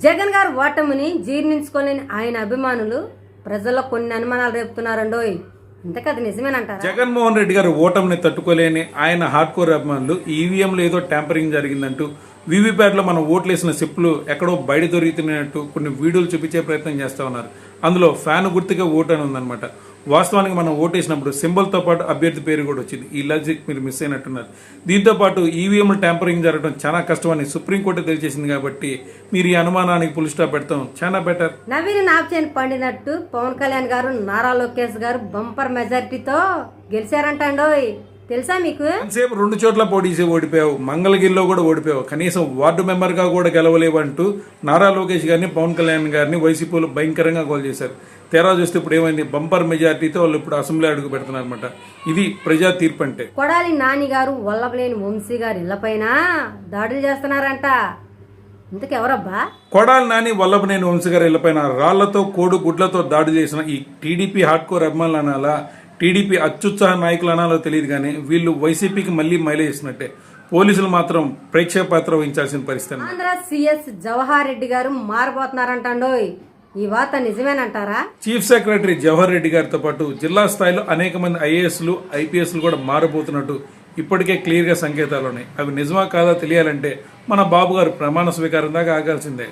జగన్ గారు ఓటమిని జీర్ణించుకోలేని ఆయన అభిమానులు ప్రజల్లో కొన్ని అనుమానాలు రేపుతున్నారండోయ్ ఇంతకది నిజమేనంట జగన్మోహన్ రెడ్డి గారు ఓటమిని తట్టుకోలేని ఆయన హార్డ్ కోర్ అభిమానులు ఈవీఎంలో ఏదో ట్యాంపరింగ్ జరిగిందంటూ వీవీప్యాట్లో మనం ఓట్లేసిన సిప్పులు ఎక్కడో బయట దొరుకుతున్నట్టు కొన్ని వీడియోలు చూపించే ప్రయత్నం చేస్తా ఉన్నారు. అందులో ఫ్యాన్ గుర్తుగా ఓటు అని ఉందన్నమాట. వాస్తవానికి మనం ఓటేసినప్పుడు సింబల్తో పాటు అభ్యర్థి పేరు కూడా వచ్చింది. ఈ లాజిక్ మీరు మిస్ అయినట్టున్నారు. దీంతో పాటు ఈవీఎంలు ట్యాంపరింగ్ జరగడం చాలా కష్టమని సుప్రీంకోర్టు తెలియజేసింది కాబట్టి మీరు ఈ అనుమానానికి పులి స్టాప్ పెడతాం. చాలా బెటర్ నవీన్ నాప్చేన్ పండినట్టు పవన్ కళ్యాణ్ గారు నారా లోకేష్ గారు బంపర్ మెజారిటీతో గెలిచారంటండోయ్. తెలుసా మీకు? సేపు రెండు చోట్ల పోటీసి ఓడిపోయావు. మంగళగిరిలో కూడా ఓడిపోయావు. కనీసం వార్డు మెంబర్గా కూడా గెలవలేవు అంటూ నారా లోకేష్ గారిని పవన్ కళ్యాణ్ గారిని వైసీపీలో భయంకరంగా గోల్ చేశారు. తేరా చూస్తే ఇప్పుడు ఏమైంది? బంపర్ మెజార్టీతో వాళ్ళు ఇప్పుడు అసెంబ్లీ అడుగు పెడుతున్నారు అనమాట ఇది ప్రజా తీర్పు అంటే. కొడాలి నాని గారు వల్లభలేని వంశీ గారి ఇళ్ళపైన దాడులు చేస్తున్నారంట. ఇంతకెవరబ్బా? కొడాలి నాని వల్లభనేని వంశగారి ఇళ్ళపైన రాళ్ళతో కోడు గుడ్లతో దాడి చేసిన ఈ టీడీపీ హార్డ్ కోర్ అభిమానులు అనాలా టీడీపీ అత్యుత్సాహ నాయకులు అనాలో తెలియదు కానీ వీళ్ళు వైసీపీకి మళ్ళీ మైలేజ్ ఇస్తున్నట్టే. పోలీసులు మాత్రం ప్రేక్షక పాత్ర వహించాల్సిన పరిస్థితి. ఆంధ్ర సిఎస్ జవహర్ రెడ్డి గారు మారబోతున్నారంటండోయ్. ఈ వార్త నిజమేనంటారా? చీఫ్ సెక్రటరీ జవహర్ రెడ్డి గారితో పాటు జిల్లా స్థాయిలో అనేక మంది ఐఏఎస్లు ఐపీఎస్లు కూడా మారబోతున్నట్టు ఇప్పటికే క్లియర్గా సంకేతాలు ఉన్నాయి. అవి నిజమా కాదా తెలియాలంటే మన బాబు గారు ప్రమాణ స్వీకారం దాకా ఆగాల్సిందే.